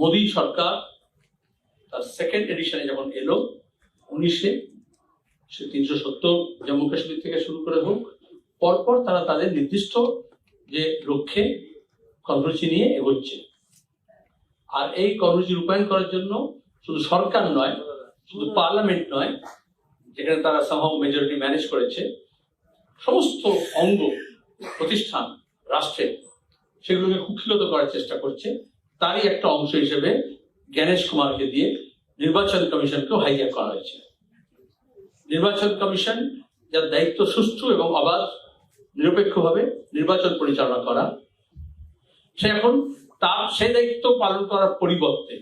মোদী সরকার তার সেকেন্ড এডিশনে যখন এলো, উনিশে, সে তিনশো সত্তর জম্মু কাশ্মীর থেকে শুরু করে হোক, পরপর তারা তাদের নির্দিষ্ট যে লক্ষ্যে কর্মসূচি নিয়ে এগোচ্ছে। আর এই কর্মসূচি রূপায়ণ করার জন্য শুধু সরকার নয়, শুধু পার্লামেন্ট নয়, যেখানে তারা সামহাও মেজরিটি ম্যানেজ করেছে, সমস্ত অঙ্গ প্রতিষ্ঠান, রাষ্ট্রের, সেগুলোকে কুক্ষিগত করার চেষ্টা করছে। তারই একটা অংশ হিসেবে জ্ঞানেশ কুমারকে দিয়ে নির্বাচন কমিশনকেও হাইজ্যাক করা হয়েছে। নির্বাচন কমিশন যার দায়িত্ব সুষ্ঠু এবং অবাধ, নিরপেক্ষভাবে নির্বাচন পরিচালনা করা। সে এখন তার সেই দায়িত্ব পালন করার পরিবর্তে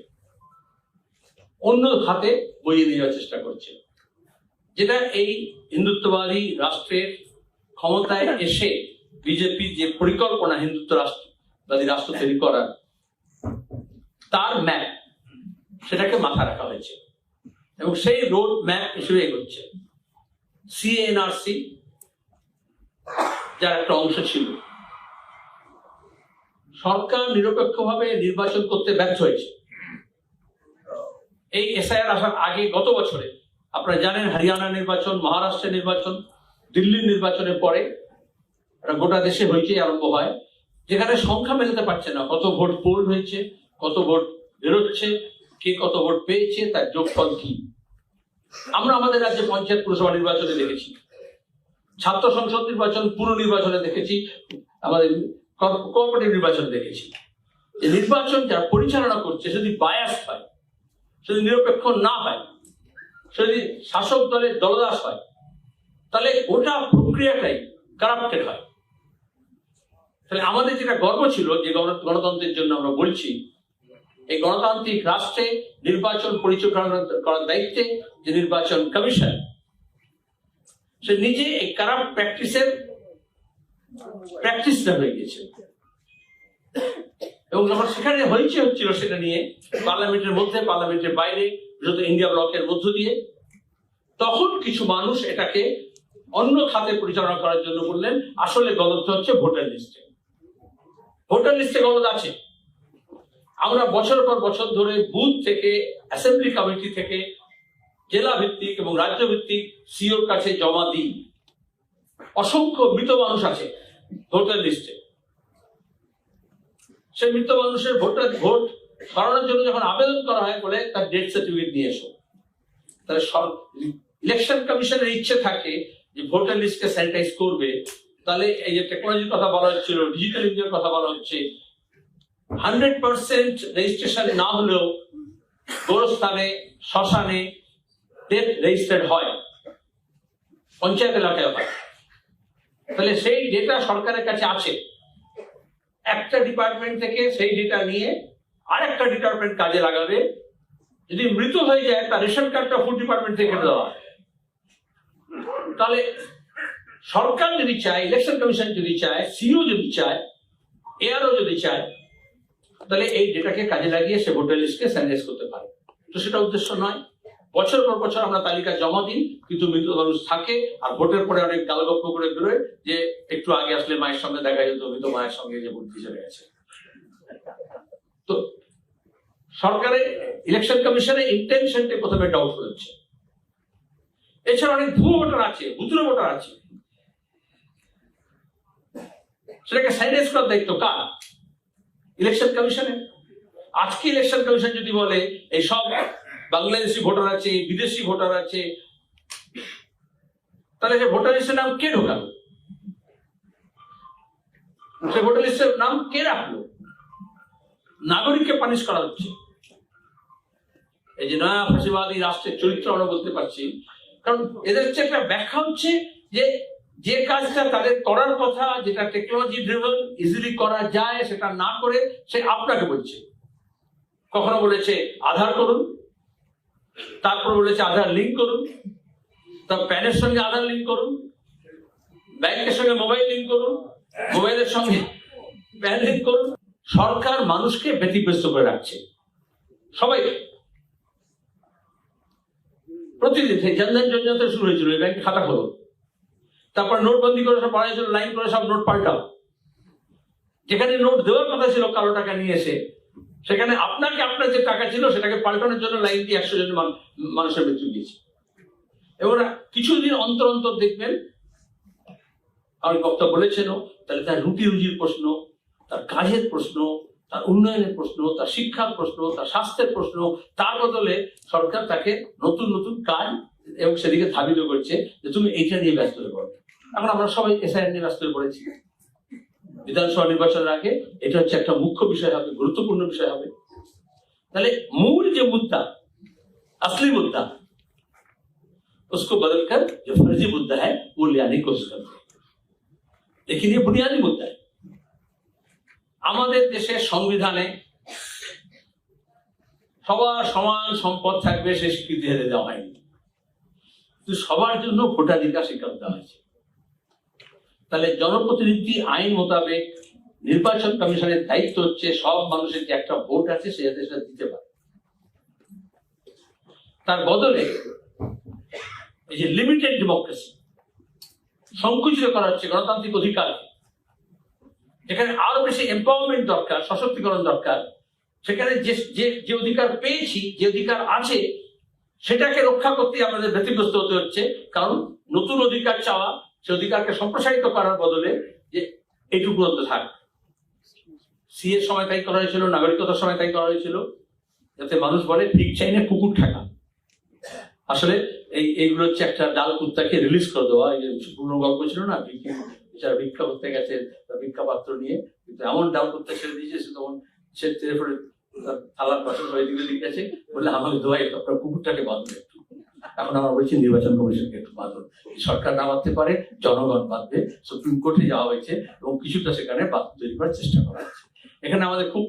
অন্য হাতে বইয়ে দেওয়ার চেষ্টা করছে। যেটা এই হিন্দুত্ববাদী রাষ্ট্রের ক্ষমতায় এসে বিজেপি যে পরিকল্পনা হিন্দুত্ব রাষ্ট্রবাদী রাষ্ট্র তৈরি করার তার ম্যাপ সেটাকে মাথায় রাখা হয়েছে। এবং সেই রোড ম্যাপ হিসেবে এগোচ্ছে। সিএনআরসি যার একটা অংশ ছিল। সরকার নিরপেক্ষভাবে নির্বাচন করতে ব্যর্থ হয়েছে। এই এসআইআর আসার আগে গত বছরে, আপনারা জানেন হরিয়ানা নির্বাচন মহারাষ্ট্রের নির্বাচন, দিল্লির নির্বাচনের পরে গোটা দেশে হইচই আরম্ভ হয়। যেখানে সংখ্যা মেলাতে পারছে না, কত ভোট পোল হয়েছে কত ভোট বেরোচ্ছে, কে কত ভোট পেয়েছে, তার যোগফল কি? আমরা আমাদের রাজ্যে পঞ্চায়েত পুরসভা নির্বাচনে দেখেছি, ছাত্র সংসদ নির্বাচন, পুর নির্বাচনে দেখেছি, আমাদের কোঅপারেটিভ নির্বাচন দেখেছি। নির্বাচন যারা পরিচালনা করছে যদি বায়াস হয় যদি নিরপেক্ষ না হয় যদি শাসক দলের দলদাস হয়, তাহলে গোটা প্রক্রিয়াটাই কারাপ্টেড হয়। তাহলে আমাদের যেটা গর্ব ছিল, যে গণ- গণতন্ত্রের জন্য আমরা বলছি এই গণতান্ত্রিক রাষ্ট্রে নির্বাচন পরিচালনা করার দায়িত্বে যে নির্বাচন কমিশন, সে নিজে এই কারাপ্ট প্র্যাকটিসের প্র্যাকটিসটা হয়ে গেছে এবং যখন সেখানে হয়েছে হচ্ছিল সেটা নিয়ে পার্লামেন্টের মধ্যে, পার্লামেন্টের বাইরে, বিশেষত ইন্ডিয়া ব্লকের মধ্য দিয়ে, তখন কিছু মানুষ এটাকে অন্য খাতে পরিচালনা করার জন্য বললেন, আসলে গলত হচ্ছে ভোটার লিস্টে। ভোটার লিস্টে গলত আছে। আমরা বছর পর বছর ধরে বুথ থেকে অ্যাসেম্বলি কমিটি থেকে, জেলা ভিত্তিক এবং রাজ্য ভিত্তিক সিওর কাছে জমা দিই। অসংখ্য মৃত মানুষ আছে ভোটার লিস্টে। সেই মৃত মানুষের ভোটার ভোট করানোর জন্য যখন আবেদন করা হয়, বলে তার ডেথ সার্টিফিকেট নিয়ে এসো। তাহলে ইলেকশন কমিশনের ইচ্ছে থাকে যে ভোটার লিস্টকে স্যানিটাইজ করবে। তাহলে এই যে টেকনোলজির কথা বলা হচ্ছিল ডিজিটাল ইন্ডিয়ার কথা বলা হচ্ছে হান্ড্রেড পার্সেন্ট রেজিস্ট্রেশন না হলেও গোরস্থানে, শ্মশানে ডেথ রেজিস্টার্ড হয়। পঞ্চায়েত এলাকায় হয়। তাহলে সেই ডেটা সরকারের কাছে আছে। একটা ডিপার্টমেন্ট থেকে সেই ডেটা নিয়ে আরেকটা ডিপার্টমেন্ট কাজে লাগাবে। যদি মৃত হয়ে যায়, তার রেশন কার্ডটা ফুড ডিপার্টমেন্ট থেকে দেওয়া তাহলে সরকার যদি চায় ইলেকশন কমিশন যদি চায় সিও যদি চায় এআরও যদি চায় তাহলে এই ডেটাকে কাজে লাগিয়ে সে ভোটার লিস্টকে স্যানিটাইজ করতে পারে। তো সেটা উদ্দেশ্য নয়। বছর পর বছর আমরা তালিকা জমা দিই, কিন্তু মৃত মানুষ থাকে আর ভোটের পরে অনেক গালগপ্প করে বেরোয় যে একটু আগে আসলে মায়ের সঙ্গে দেখা যেত, মৃত মায়ের সঙ্গে যে ভোট চলে গেছে। তো সরকারের ইলেকশন কমিশনের ইন্টেনশনটা প্রথমে ডাউটফুল হচ্ছে। এছাড়া অনেক ভুয়ো ভোটার আছে ভুতুরে ভোটার আছে। সেটাকে স্যানিটাইজ করার দায়িত্ব কার? ইলেকশন কমিশনের আজকে ইলেকশন কমিশন যদি বলে, এই সব বাংলাদেশি ভোটার আছে, বিদেশি ভোটার আছে, তাহলে সে ভোটার লিস্টের নাম কে ঢোকালো? সে ভোটার লিস্টের নাম কে রাখল? নাগরিককে পানিশ করা হচ্ছে। এই যে নয়া ফাঁসিবাদী রাষ্ট্রের চরিত্র আমরা বলতে পারছি। কারণ এদের হচ্ছে একটা ব্যাখ্যা হচ্ছে যে যে কাজটা তাদের করার কথা, যেটা টেকনোলজি ড্রিভেন ইজিলি করা যায়, সেটা না করে সে আপনাকে বলছে। কখনো বলেছে আধার করুন, তারপর বলেছে আধার লিঙ্ক করুন তার প্যানের সঙ্গে আধার লিঙ্ক করুন, ব্যাংকের সঙ্গে মোবাইল লিঙ্ক করুন, মোবাইলের সঙ্গে প্যান লিঙ্ক করুন। সরকার মানুষকে ব্যতিব্যস্ত করে রাখছে। সবাইকে প্রতিদিন সেই জনধন যোজনা থেকে শুরু হয়েছিল ব্যাংকে খাতা খোলো। তারপর নোটবন্দি করে সব হয়েছিল লাইন করে সব নোট পাল্টাও। যেখানে নোট দেওয়ার কথা ছিল, কালো টাকা নিয়ে এসে, সেখানে আপনাকে আপনার যে টাকা ছিল, সেটাকে পাল্টানোর জন্য লাইন দিয়ে একশো জন মানুষের মৃত্যু দিয়েছে। এবার কিছুদিন অন্তর অন্তর দেখবেন, আমি বক্তা বলেছেনও, তাহলে তার রুটি রুজির প্রশ্ন, তার কাজের প্রশ্ন, তার উন্নয়নের প্রশ্ন, তার শিক্ষার প্রশ্ন, তার স্বাস্থ্যের প্রশ্ন, তার বদলে সরকার তাকে নতুন নতুন কাজ এবং সেদিকে ধাবিত করছে যে তুমি এইটা নিয়ে ব্যস্ত হয়ে পড়ো। এখন আমরা সবাই এসআইআর নিয়ে ব্যস্ত হয়ে পড়েছি বিধানসভা নির্বাচনের আগে এটা হচ্ছে একটা মুখ্য বিষয় হবে গুরুত্বপূর্ণ বিষয় হবে তাহলে মূল যে মুদ্রা असली मुद्दा उसको बदलकर जो फर्जी मुद्दा है वो ले आने की कोशिश करते हैं लेकिन ये बुनियादी मुद्दा है আমাদের দেশের সংবিধানে সবার সমান সম্পদ থাকবে সে স্বীকৃতি হেরে দেওয়া হয়নি কিন্তু সবার জন্য ভোটাধিকার স্বীকার দেওয়া হয়েছে তাহলে জনপ্রতিনিধি আইন মোতাবেক নির্বাচন কমিশনের দায়িত্ব হচ্ছে সব মানুষের যে একটা ভোট আছে সে যাতে সেটা দিতে পারে। তার বদলে এই যে লিমিটেড ডেমোক্রেসি সংকুচিত করা হচ্ছে গণতান্ত্রিক অধিকার। যেখানে আরও বেশি এম্পাওয়ারমেন্ট দরকার, সশক্তিকরণ দরকার। সেখানে যে যে অধিকার পেয়েছি, যে অধিকার আছে, সেটাকে রক্ষা করতে আমাদের ব্যতিগ্রস্ত হতে হচ্ছে। কারণ নতুন অধিকার চাওয়া সে অধিকারকে সম্প্রসারিত করার বদলে যে এইটুকু পর্যন্ত থাক। সি এর সময় তাই করা হয়েছিল, নাগরিকতার সময় তাই করা হয়েছিল। যাতে মানুষ বলে, ঠিক চাইনে কুকুর ঠাকা। আসলে এই, এইগুলো হচ্ছে একটা ডাল কুত্তাকে রিলিজ করে দেওয়া। এই যে পুরনো গল্প ছিল না যারা ভিক্ষা করতে গেছে ভিক্ষা পাত্র নিয়ে। কিন্তু এমন ডাল কুত্তা ছেড়ে দিয়েছে, সে তখন সে তার থালার পাশে দিকে গেছে, বললে, আমাকে দোয়াই, আপনার কুকুরটাকে একটু এখন আমরা বলছি নির্বাচন কমিশনকে একটু বাঁধুন। সরকার না বাঁধতে পারে, জনগণ বাঁধবে, সুপ্রিম কোর্টে যাওয়া হয়েছে এবং কিছুটা সেখানে বাধ্য তৈরি করার চেষ্টা করা হচ্ছে এখানে আমাদের খুব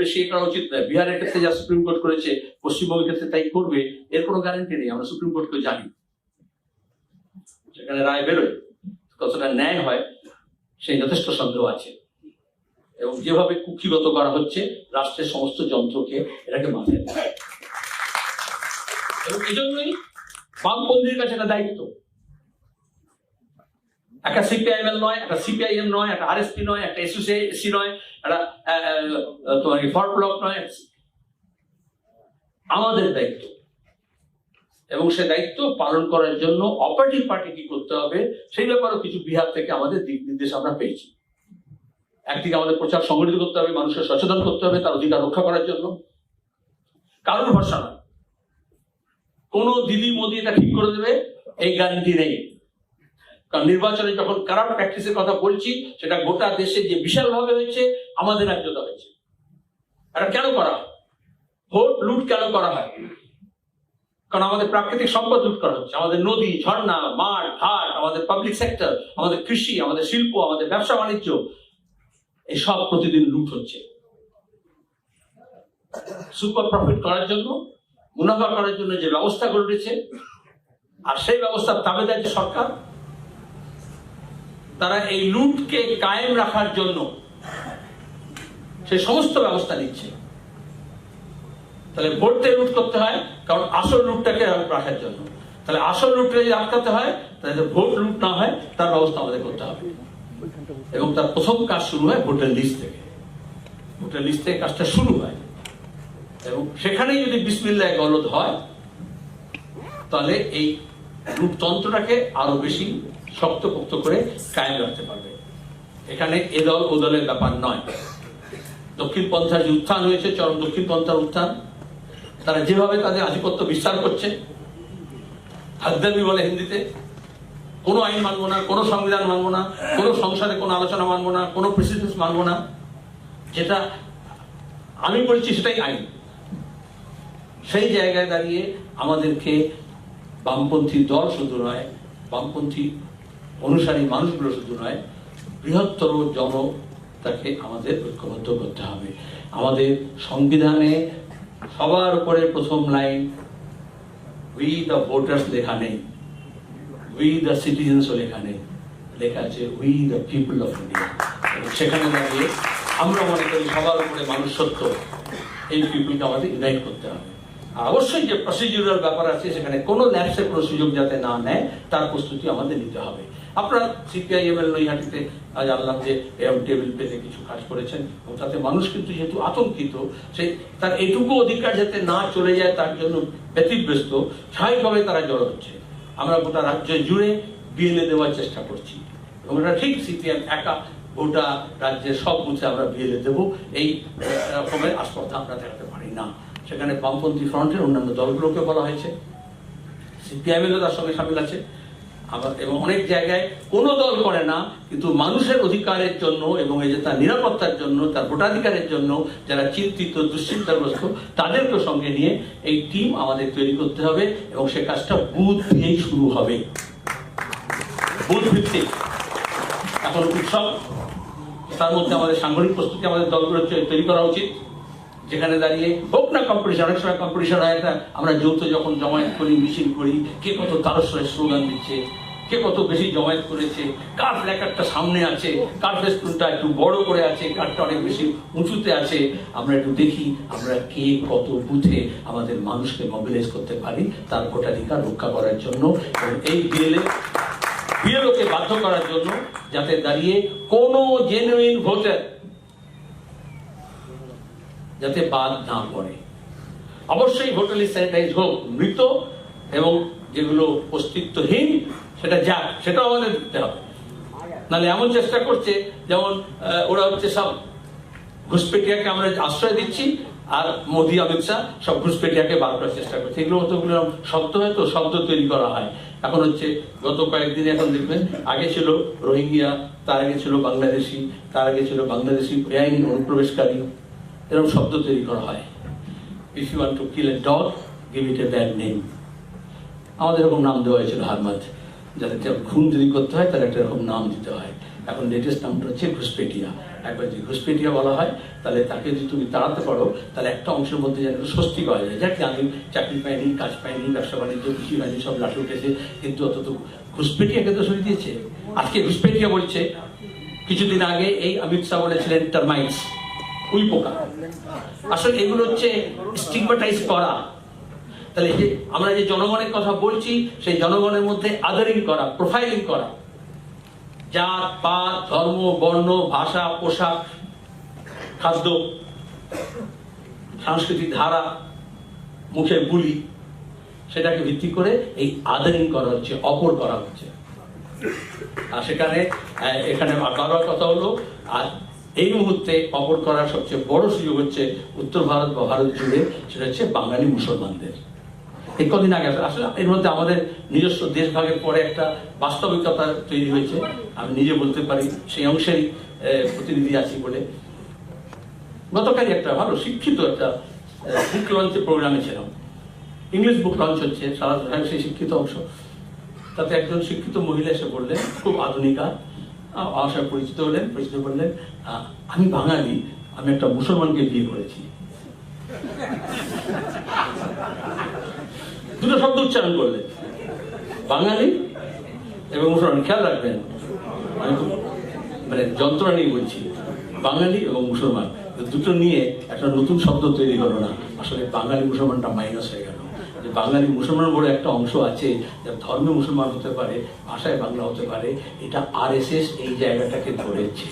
বেশি করা উচিত নয়। বিহারের ক্ষেত্রে যা সুপ্রিম কোর্ট করেছে, পশ্চিমবঙ্গের ক্ষেত্রে তাই করবে, এর কোনো গ্যারান্টি নেই। আমরা সুপ্রিম কোর্টকে জানি সেখানে রায় বেরোয় কতটা ন্যায় হয়, সেই যথেষ্ট সন্দেহ আছে। এবং যেভাবে কুক্ষিগত করা হচ্ছে, রাষ্ট্রের সমস্ত যন্ত্রকে এটাকে মাথায় এবং এই জন্যই বামপন্থীর কাছে একটা দায়িত্ব। একটা সিপিআইএমএল নয়, একটা সিপিআইএম নয়, একটা আরএসপি নয়, একটা এসইউসি নয়, একটা তোমার ফর ব্লক নয়। আমাদের দায়িত্ব। এবং সে দায়িত্ব পালন করার জন্য অপারেটিভ পার্টি কি করতে হবে, সেই ব্যাপারেও কিছু বিহার থেকে আমাদের দিক নির্দেশ আমরা পেয়েছি। একদিকে আমাদের প্রচার সংগঠিত করতে হবে মানুষের সচেতন করতে হবে, তার অধিকার রক্ষা করার জন্য। কারোর ভরসা নয়। কোন দিদি মোদি এটা ঠিক করে দেবে, এই গ্যারান্টি নেই। কারণ নির্বাচনে যখন কারাপ প্র্যাকটিসের কথা বলছি, সেটা গোটা দেশে যে বিশালভাবে হয়েছে, আমাদের রাজ্যতে হয়েছে। এটা কেন করা? ভোট লুট কেন করা হয়? কারণ আমাদের প্রাকৃতিক সম্পদ লুট করা হচ্ছে। আমাদের নদী, ঝর্ণা, মাঠ, ঘাট, আমাদের পাবলিক সেক্টর আমাদের কৃষি, আমাদের শিল্প, আমাদের ব্যবসা, বাণিজ্য, এসব প্রতিদিন লুট হচ্ছে। সুপার প্রফিট করার জন্য মুনাফা করার জন্য যে ব্যবস্থা উঠেছে, আর সেই ব্যবস্থার তাবেদার যে সরকার, তারা এই লুটকে কায়েম রাখার জন্য সেই সমস্ত ব্যবস্থা নিচ্ছে। তাহলে ভোট থেকে লুট করতে হয়, কারণ আসল লুটটাকে রাখার জন্য। তাহলে আসল লুটটা যদি আটকাতে হয়, তাহলে ভোট লুট না হয়, তার ব্যবস্থা আমাদের করতে হবে। এবং তার প্রথম কাজ শুরু হয় ভোটের লিস্ট থেকে। ভোটের লিস্ট থেকে কাজটা শুরু হয়। এবং সেখানেই যদি বিসমিল্লাহ গলদ হয়, তাহলে এই রূপতন্ত্রটাকে আরও বেশি শক্তপোক্ত করে কায়েম রাখতে পারবে। এখানে এ দল, ও দলের ব্যাপার নয়। দক্ষিণ পন্থার যে উত্থান হয়েছে, চরম দক্ষিণ পন্থার উত্থান, তারা যেভাবে তাদের আধিপত্য বিস্তার করছে হাদ্দামি বলে হিন্দিতে, কোনো আইন মানবো না, কোনো সংবিধান মানবো না, কোনো সংসারে কোনো আলোচনা মানবো না, কোনো প্রেসিডেন্স মানবো না, যেটা আমি বলছি সেটাই আইন। সেই জায়গায় দাঁড়িয়ে আমাদেরকে বামপন্থী দল শুধু নয়, বামপন্থী অনুসারী মানুষগুলো শুধু নয়, বৃহত্তর জনতাকে আমাদের ঐক্যবদ্ধ করতে হবে। আমাদের সংবিধানে সবার উপরে প্রথম লাইন উই দ্য ভোটার্স লেখা নেই। উই দ্য সিটিজেন্সও লেখা নেই। লেখা আছে we the people of India সেখানে দাঁড়িয়ে আমরা মনে করি সবার উপরে মানুষ সত্য এই পিপলকে আমাদের ইউনাইট করতে হবে। অবশ্যই যে প্রসিডিউরাল ব্যাপার আছে, সেখানে কোনো ল্যাপসের কোনো সুযোগ যাতে না নেয়, তার প্রস্তুতি আমাদের নিতে হবে। আপনারা সিপিআইএম এর নৈহাটিতে আজ আনলাম যে এরম টেবিল পেতে কিছু কাজ করেছেন, এবং তাতে মানুষ কিন্তু যেহেতু আতঙ্কিত সেই তার এইটুকু অধিকার যাতে না চলে যায়, তার জন্য ব্যতিব্যস্ত, স্বাভাবিকভাবে তারা জড়ো হচ্ছে। আমরা গোটা রাজ্য জুড়ে বিএলএ দেওয়ার চেষ্টা করছি, এবং এটা ঠিক সিপিএম একা গোটা রাজ্যের সব বুথে আমরা বিএলএ দেবো। এই রকমের আস্পর্ধা আমরা দেখাতে পারি না। সেখানে বামপন্থী ফ্রন্টের অন্যান্য দলগুলোকে বলা হয়েছে। সিপিআইএমএলও তার সঙ্গে সামিল আছে। আবার এবং অনেক জায়গায় কোনো দল করে না, কিন্তু মানুষের অধিকারের জন্য এবং এই যে তার নিরাপত্তার জন্য, তার ভোটাধিকারের জন্য যারা চিন্তিত, দুশ্চিন্তাগ্রস্ত তাদেরকে সঙ্গে নিয়ে এই টিম আমাদের তৈরি করতে হবে এবং সে কাজটা বুথ দিয়েই শুরু হবে। বুথ ভিত্তিক। এখন উৎসব, তার মধ্যে আমাদের সাংগঠনিক প্রস্তুতি আমাদের দলগুলো তৈরি করা উচিত। যেখানে দাঁড়িয়ে হোক না কম্পিটিশন অনেক সময় কম্পিটিশন হয় একটা আমরা যৌথ যখন জমায়েত করি মিছিল করি, কে কত তারস্বরে স্লোগান দিচ্ছে, কে কত বেশি জমায়েত করেছে, কার প্ল্যাকারটা সামনে আছে, কার ফেস্টুনটা একটু বড় করে আছে কারটা অনেক বেশি উঁচুতে আছে, আমরা একটু দেখি, আমরা কে কত বুঝে আমাদের মানুষকে মোবিলাইজ করতে পারি, তার ভোটাধিকার রক্ষা করার জন্য এবং এই বিএলএ বিএলওকে বাধ্য করার জন্য যাতে দাঁড়িয়ে কোনো জেনুইন ভোটার যাতে বাদ না পড়ে। অবশ্যই লিস্ট স্যানিটাইজ হোক, মৃত এবং যেগুলো অস্তিত্বহীন, সেটা যাক, সেটাও আমাদের দিতে হবে। নাহলে এমন চেষ্টা করছে, যেমন ওরা হচ্ছে সব ঘুষপেটিয়াকে আমরা আশ্রয় দিচ্ছি, আর মোদি, অমিত শাহ সব ঘুষপেটিয়াকে বার করার চেষ্টা করছে। এগুলো কতগুলো শব্দ হয় তো, শব্দ তৈরি করা হয়। এখন হচ্ছে গত কয়েকদিন এখন দেখবেন, আগে ছিল রোহিঙ্গিয়া, তার আগে ছিল বাংলাদেশি, তার আগে ছিল বাংলাদেশি বেআইনি অনুপ্রবেশকারী। এরকম শব্দ তৈরি করা হয়। If you want to kill a dog give it a bad name আমাদের এরকম নাম দেওয়া হয়েছিল হারমাত যাতে খুন যদি করতে হয়, তাহলে একটা এরকম নাম দিতে হয়। এখন লেটেস্ট নামটা হচ্ছে ঘুষপেটিয়া। একবার যদি ঘুষপেটিয়া বলা হয়, তাহলে তাকে যদি তুমি তাড়াতে পারো, তাহলে একটা অংশের মধ্যে যেন স্বস্তি পাওয়া যায়। যাকে আমি চাকরি পাইনি, কাজ পাইনি, ব্যবসা বাণিজ্য কৃষি বাণিজ্য সব লাঠি উঠেছে। কিন্তু অত তো ঘুষপেটিয়াকে তো সরিয়ে দিয়েছে। আজকে ঘুষপেটিয়া বলছে, কিছুদিন আগে এই অমিত শাহ বলেছিলেন টার্মাইটস উই পোকা আসলে এগুলো হচ্ছে স্টিগমাটাইজ করা। তাহলে যে আমরা যে জনগণের কথা বলছি, সেই জনগণের মধ্যে আদারিং করা প্রোফাইলিং করা। জাত, পাত, ধর্ম, বর্ণ, ভাষা, পোশাক, খাদ্য, সাংস্কৃতিক ধারা, মুখের বুলি, সেটাকে ভিত্তি করে এই আদারিং করা হচ্ছে, অপর করা হচ্ছে। আর সেখানে এখানে বারবার কথা হলো, আর এই মুহূর্তে অপর করার সবচেয়ে বড় সুযোগ হচ্ছে উত্তর ভারত বা ভারত জুড়ে, সেটা হচ্ছে বাঙালি মুসলমানদের। এই কদিন আগে আসলে- এর মধ্যে আমাদের নিজস্ব দেশ ভাগের পরে একটা বাস্তবিকতা তৈরি হয়েছে। আমি নিজে বলতে পারি, সেই অংশেরই প্রতিনিধি আছি বলে। গতকালই একটা ভালো শিক্ষিত একটা বুক লঞ্চের প্রোগ্রামে ছিলাম। ইংলিশ বুক লঞ্চ হচ্ছে সারা সেই শিক্ষিত অংশ। তাতে একজন শিক্ষিত মহিলা এসে বললেন, খুব আধুনিকা আমার সাথে পরিচিত হলেন পরিচিত বললেন "আ, আমি বাঙালি আমি একটা মুসলমানকে বিয়ে করেছি। দুটো শব্দ উচ্চারণ করলেন। বাঙালি এবং মুসলমান খেয়াল রাখবেন মানে যন্ত্রণা নিয়ে বলছি বাঙালি এবং মুসলমান। দুটো নিয়ে একটা নতুন শব্দ তৈরি হলো না। আসলে বাঙালি মুসলমানটা মাইনাস হয়ে যে বাঙালি মুসলমান বলে একটা অংশ আছে যার ধর্মে মুসলমান হতে পারে, ভাষায় বাংলা হতে পারে, এটা আর এই জায়গাটাকে ধরেছে।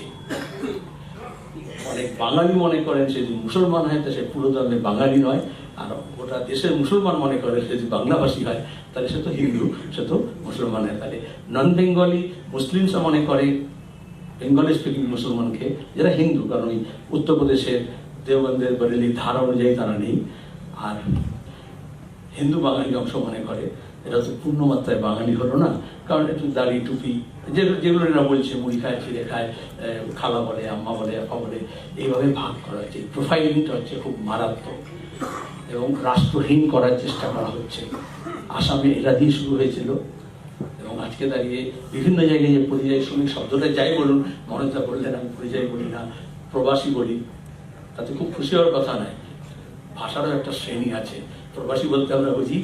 অনেক বাঙালি মনে করেন সে যদি মুসলমান হয়, তো সে পুরো ধর্মে বাঙালি নয়, আর গোটা দেশের মুসলমান মনে করে সে যদি বাংলাভাষী হয়, তাহলে সে তো হিন্দু, সে তো মুসলমান হয়। তাহলে নন বেঙ্গলি মুসলিমসও মনে করে বেঙ্গলি স্পিকিং মুসলমানকে, যারা হিন্দু, কারণ ওই উত্তরপ্রদেশের দেওবন্দের বরেলি ধারা অনুযায়ী তারা নেই। আর হিন্দু বাঙালি অংশ মনে করে, এটা তো পূর্ণ মাত্রায় বাঙালি হলো না, কারণ একটু দাড়ি টুপি যেগুলো যেগুলো এরা বলছে, মুড়ি খায় চিড়ে খায় খালা বলে, আম্মা বলে আপা বলে, এইভাবে ভাগ করা হচ্ছে। প্রোফাইলিংটা হচ্ছে খুব মারাত্মক এবং রাষ্ট্রহীন করার চেষ্টা করা হচ্ছে। আসামে এরা দিয়ে শুরু হয়েছিল এবং আজকে দাঁড়িয়ে বিভিন্ন জায়গায় যে পরিযায়ী শ্রমিক শব্দটা যাই বলুন, মনোজা বললেন, আমি পরিযায়ী বলি না, প্রবাসী বলি, তাতে খুব খুশি হওয়ার কথা নয়। ভাষারও একটা শ্রেণি আছে। প্রবাসী বলতে আমরা বুঝি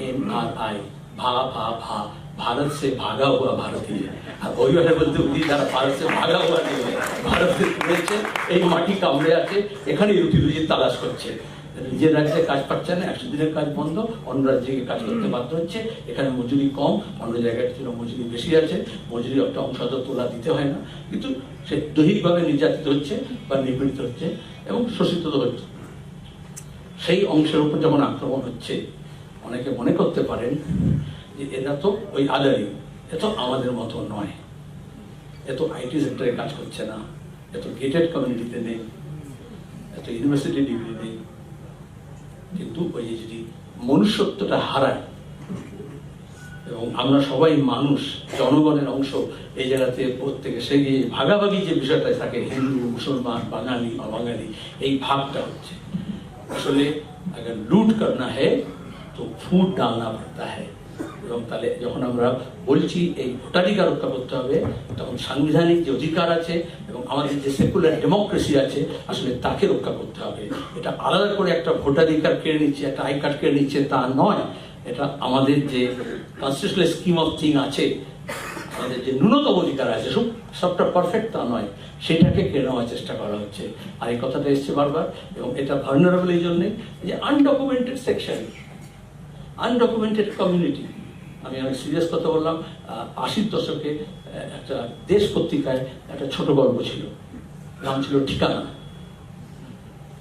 এম আর আই ভা ভা ভা ভারত সে ভাগা হুয়া ভারতীয় আর পরিবারে বলতে বুঝি যারা ভারত সে ভাগা হুয়া নেই ভারতে রয়েছে এই মাটি কামড়ে আছে এখানেই রুটি রুজি তালাশ করছে নিজের রাজ্যে কাজ পাচ্ছে না একশো দিনের কাজ বন্ধ অন্য রাজ্যে কাজ করতে বাধ্য হচ্ছে এখানে মজুরি কম অন্য জায়গায় ছিল মজুরি বেশি আছে মজুরি একটা অংশ হয়তো তোলা দিতে হয় না কিন্তু সে দৈহিকভাবে নির্যাতিত হচ্ছে বা নিপীড়িত হচ্ছে এবং শোষিত হচ্ছে সেই অংশের উপর যেমন আক্রমণ হচ্ছে, অনেকে মনে করতে পারেন যে এরা তো ওই আদারি, এ তো আমাদের মতো নয়। এত আইটি সেক্টরে কাজ করছে না এত গেটেড কমিউনিটিতে নেই এত ইউনিভার্সিটি ডিগ্রি নেই। কিন্তু ওই যে যদি মনুষ্যত্বটা হারায়, এবং আমরা সবাই মানুষ, জনগণের অংশ, এই জায়গাতে প্রত্যেকে সেই যে ভাগাভাগি যে বিষয়টা থাকে, হিন্দু, মুসলমান, বাঙালি অবাঙালি এই ভাবটা হচ্ছে। আসলে अगर लूट करना है तो ফুট ডালনা পড়তা है এবং তাহলে যখন আমরা বলছি এই ভোটাধিকার রক্ষা করতে হবে তখন সাংবিধানিক যে অধিকার আছে এবং আমাদের যে সেকুলার ডেমোক্রেসি আছে আসলে তাকে রক্ষা করতে হবে এটা আলাদা করে একটা ভোটাধিকার কেড়ে নিচ্ছে একটা আই কার্ড কেড়ে নিচ্ছে তা নয় এটা আমাদের যে কনস্টিটিউশনাল স্কিম অফ থিং আছে আমাদের যে ন্যূনতম অধিকার আছে সব সবটা পারফেক্ট তা নয়। সেটাকে কেড়ে নেওয়ার চেষ্টা করা হচ্ছে। আর এই কথাটা এসছে বারবার, এবং এটা ভার্নারেবল এই জন্যে যে আনডকুমেন্টেড সেকশন আনডকুমেন্টেড কমিউনিটি আমি অনেক সিরিয়াস কথা বললাম আশির দশকে একটা দেশ পত্রিকায় একটা ছোট গল্প ছিল। নাম ছিল ঠিকানা।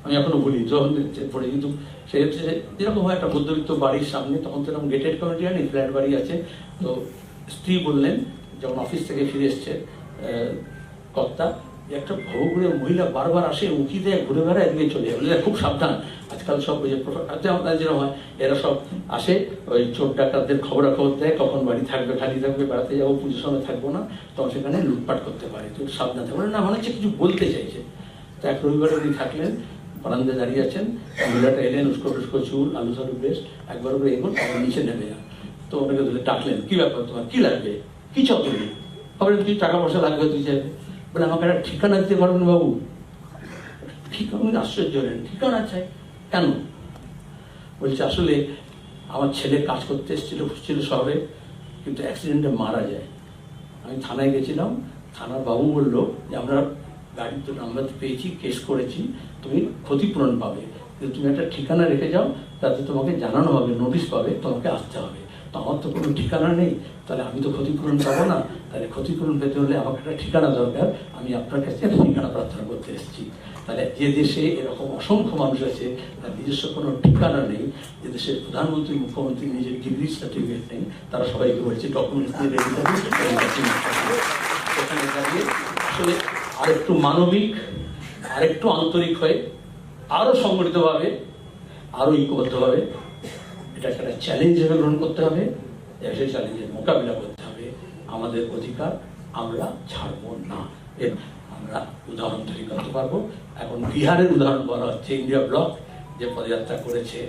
আমি এখনও বলি, যখন পড়ে, কিন্তু সে হচ্ছে যেরকম হয় একটা মধ্যবিত্ত বাড়ির সামনে, তখন তো এরকম গেটেড কমিউনিটি নেই ফ্ল্যাট বাড়ি আছে। তো স্ত্রী বললেন, যখন অফিস থেকে ফিরে এসছে কর্তা একটা ভবঘুরে মহিলা বারবার আসে, উঁকি দেয়, ঘুরে বেড়ায়, এদিকে চলে যাবে খুব সাবধান। আজকাল সব ওই প্রফা- যেরকম হয়, এরা সব আসে, ওই চোর ডাকাতদের খবরাখবর দেয়, কখন বাড়ি থাকবে খালি থাকবে, বেড়াতে যাব, পুজোর সময় থাকব না, তখন সেখানে লুটপাট করতে পারে। তো সাবধান থাকবে। না, মনে হচ্ছে কিছু বলতে চাইছে। তো এক রবিবারে উনি থাকলেন, বারান্দায় দাঁড়িয়ে আছেন, মহিলাটা এলেন, উস্কো টুস্কো চুল, আলু সালু বেশ একবার করে এগোন আবার নিচে নেমে যান। তো ওনাকে ডাকলেন, কি ব্যাপার তোমার? কী লাগবে? কি চাও তুমি খবরে তুই টাকা পয়সা লাগবে তুই চাইবে? বলে, আমাকে একটা ঠিকানা দিতে পারবেন বাবু? ঠিকানা আশ্চর্য হলেন। ঠিকানা চাই কেন? বলছে, আসলে আমার ছেলে কাজ করতে এসেছিল ছিল শহরে, কিন্তু অ্যাক্সিডেন্টে মারা যায়। আমি থানায় গেছিলাম, থানার বাবু বলল যে, আমরা গাড়ির তো নাম্বার পেয়েছি কেস করেছি, তুমি ক্ষতিপূরণ পাবে। কিন্তু তুমি একটা ঠিকানা রেখে যাও, তাতে তোমাকে জানানো হবে নোটিশ পাবে, তোমাকে আসতে হবে। আমার তো কোনো ঠিকানা নেই, তাহলে আমি তো ক্ষতিপূরণ পাবো না। তাহলে ক্ষতিপূরণ পেতে হলে আমাকে একটা ঠিকানা দরকার। আমি আপনার কাছে একটা ঠিকানা প্রার্থনা করতে এসেছি। তাহলে যে দেশে এরকম অসংখ্য মানুষ আছে, তার নিজস্ব কোনো ঠিকানা নেই, যে দেশের প্রধানমন্ত্রী, মুখ্যমন্ত্রী, নিজের ডিগ্রি সার্টিফিকেট নেই, তারা সবাইকে বলছে ডকুমেন্টস দিয়ে রেডি সেখানে দাঁড়িয়ে আসলে আরেকটু মানবিক, আরেকটু আন্তরিক হয়ে, আরও সংগঠিতভাবে, আরও ঐক্যবদ্ধভাবে এটা একটা চ্যালেঞ্জ হিসেবে গ্রহণ করতে হবে। সেই চ্যালেঞ্জের মোকাবিলা করতে হবে। আমাদের অধিকার আমরা ছাড়বো না। এর আমরা উদাহরণ তৈরি করতে পারব। এখন বিহারের উদাহরণ বলা হচ্ছে ইন্ডিয়া ব্লক যে পদযাত্রা করেছে,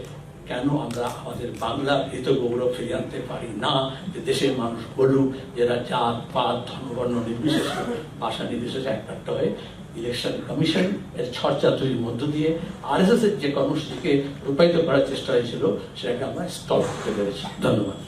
কেন আমরা আমাদের বাংলা ভীত গৌরব ফিরিয়ে আনতে পারি না? যে দেশের মানুষ বলুক যারা জাত, পাত, ধর্মবর্ণ নির্বিশেষে, ভাষা নির্বিশেষে একটা হয়ে। ইলেকশন কমিশন এর ছরচাতুরির মধ্য দিয়ে আর এস এস এর যে কর্মসূচিকে রূপায়িত করার চেষ্টা হয়েছিল, সেটাকে আমরা স্টপ করতে পেরেছি। ধন্যবাদ।